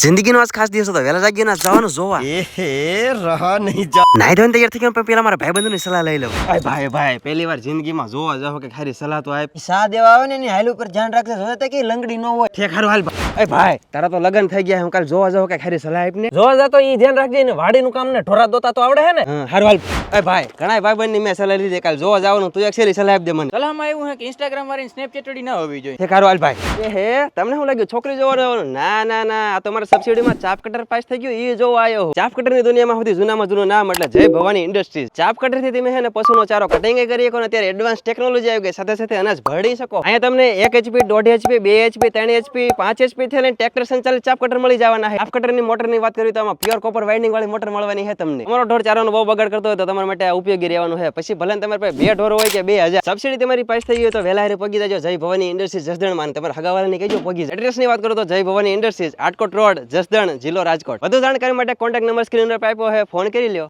જિંદગીનો આજ ખાસ દિવસ હતો. વહેલા જાગીને ના જવાનું જોવા. એ હે રહા નહીં જા. નાઈ ધોઈને તૈયાર થઈ ગયો પણ પેલા મારા ભાઈબંધોની સલાહ લઈ લઉં. ભાઈ ભાઈ ભાઈ પહેલી વાર જિંદગીમાં જોવા જાવ કે ખારી સલાહ તો આપ. સા દેવા આવે ને એની હાલ ઉપર ધ્યાન રાખશે જોતા કે લંગડી ન હોય. ઠેક હારું હાલ ભાઈ. ભાઈ તારા તો લગન થઈ ગયા હું કાલ જોવા જાવ કે ખારી સલાહ આપને? જોવા તો ઈ ધ્યાન રાખજે ને વાડીનું કામ ને ઢોરા દોતા તો આવડે હે ને? હારું હાલ. એ ભાઈ ઘણા ભાઈ બંધ મેં સલાહ લીધી કાલ જોવા જવાનું તું એક સલાહ આપ દે મને. સલાહમાં એવું હે કે ઇન્સ્ટાગ્રામ વાળી સ્નેપચેટ વાળી ના હોવી જોઈએ. ઠેક હારું હાલ ભાઈ. એ હે તમને શું લાગ્યું છોકરી જોવા જવાનું? ના ના ના આ તો મારા સબસિડીમાં ચાપ કટર પાસ થઈ ગયું એ જો આવ્યો ચાપ કટરની દુનિયામાં સુધી જૂનામાં જૂનું નામ એટલે જય ભવાની ઇન્ડસ્ટ્રીઝ ચાપ કટરથી તમે પશુનો ચારો કટિંગ કરી શકો ને અત્યારે એડવાન્સ ટેકનોલોજી આવી ગઈ. સાથે સાથે અનાજ ભળી શકો. અહીંયા તમને એક એચપી દોઢ એચપી બે ત્રણ એચપી પાંચ એચપી થી ટ્રેક્ટર સંચાલિત ચાપ કટર મળી જવાના છે. કટરની મોટરની વાત કરીએ તો આમાં પ્યોર કોપર વાઇન્ડિંગ વાળી મોટર મળવાની છે તમને. તમારો ઢોર ચારોનો બહુ બગાડ કરતો હોય તો તમારા માટે ઉપયોગી રહેવાનું છે. પછી ભલે તમારી પાસે બે ઢોર હોય કે બે હજાર સબસિડી તમારી પાસે થઈ ગઈ તો વહેલા પગી જજો. જય ભવાની ઇન્ડસ્ટ્રીઝ જસદણમાં તમારા હગાવાળાને કહેજો પગી. એડ્રેસ વાત કરો તો જય ભવાની ઇન્ડસ્ટ્રીઝ આટકોટ રોડ જસદણ, જિલ્લો રાજકોટ. વધુ જાણકારી માટે કોન્ટેક્ટ નંબર સ્ક્રીન પર આપ્યો છે ફોન કરી લ્યો.